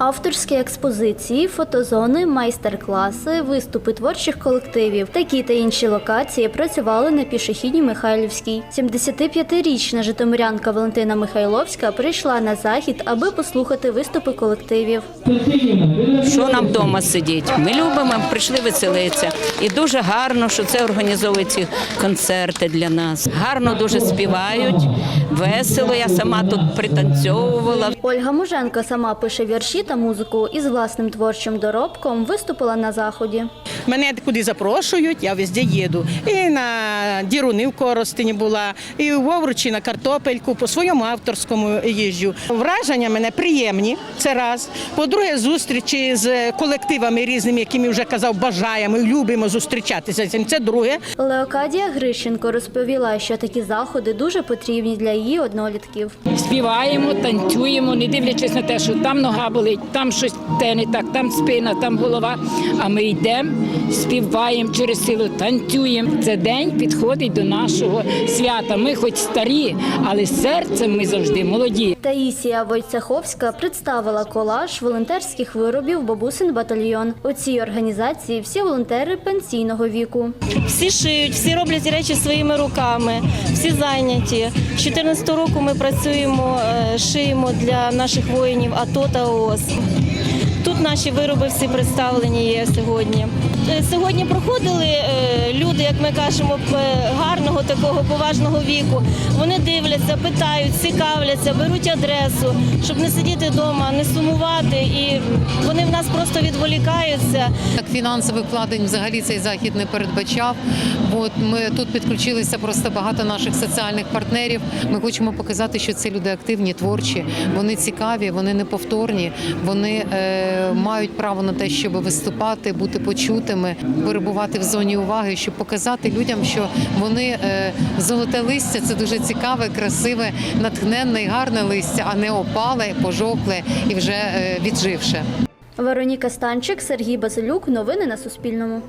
Авторські експозиції, фотозони, майстер-класи, виступи творчих колективів. Такі та інші локації працювали на пішохідній Михайлівській. 75-річна житомирянка Валентина Михайловська прийшла на захід, аби послухати виступи колективів. Що нам вдома сидіти? Ми любимо, прийшли веселитися. І дуже гарно, що це організовують ці концерти для нас. Гарно дуже співають, весело. Я сама тут пританцьовувала. Ольга Муженко сама пише вірші та музику і з власним творчим доробком виступила на заході. Мене куди запрошують, я везде їду. І на Діруни в Коростині була, і в Овручі на картопельку, по своєму авторському їжджу. Враження мене приємні, це раз. По-друге, зустрічі з колективами різними, якими вже казав, бажаємо і любимо зустрічатися. з цим. Це друге. Леокадія Грищенко розповіла, що такі заходи дуже потрібні для її однолітків. співаємо, танцюємо, не дивлячись на те, що там нога болить, там щось те не так, там спина, там голова. А ми йдемо, співаємо через силу, танцюємо. Це день підходить до нашого свята. Ми хоч старі, але серцем ми завжди молоді. Таїсія Войцеховська представила колаж волонтерських виробів Бабусин батальйон. У цій організації всі волонтери пенсійного віку. Всі шиють, всі роблять речі своїми руками, всі зайняті. З 14 року ми працюємо, е, шиємо для наших воїнів АТО та ООС. Наші вироби всі представлені є сьогодні. Е, Сьогодні проходили е, люди, як ми кажемо, п- гарного такого поважного віку. Вони дивляться, питають, цікавляться, беруть адресу, щоб не сидіти вдома, не сумувати. І вони в нас просто відволікаються. Так фінансових вкладень взагалі цей захід не передбачав. От ми тут підключилися просто багато наших соціальних партнерів. Ми хочемо показати, що це люди активні, творчі, вони цікаві, вони неповторні, вони е, мають право на те, щоб виступати, бути почутими, перебувати в зоні уваги, щоб показати людям, що вони золоте листя це дуже цікаве, красиве, натхненне і гарне листя, а не опале, пожовкле і вже е, відживше. Вероніка Станчик, Сергій Базилюк. Новини на Суспільному.